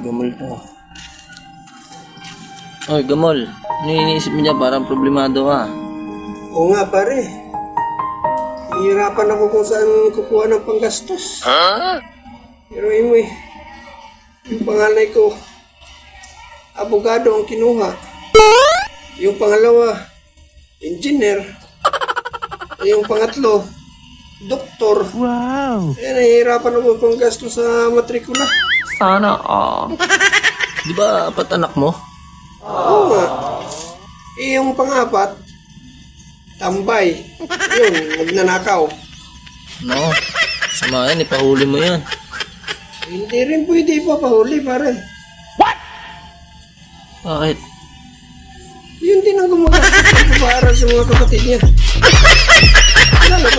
Gamol to. Oy, Gamol. Ano yung iniisip mo dyan? Parang problemado ka. Oo nga pare. Hihirapan ako kung saan kukuha ng panggastos. Pero anyway, yung panganay ko, abogado ang kinuha. Yung pangalawa, engineer. Yung pangatlo, doktor. Wow! Eh, nahihirapan ako kung gasto sa matrikula. Sana all. Di ba apat anak mo? Oo nga. Eh, yung pangapat, tambay. Yun, magnanakaw. No. Sama yan, ipahuli mo yan. Hindi rin pwede ipapahuli, pare. Bakit? Yun din ang gumagastos para sa mga kapatid niya. Wala na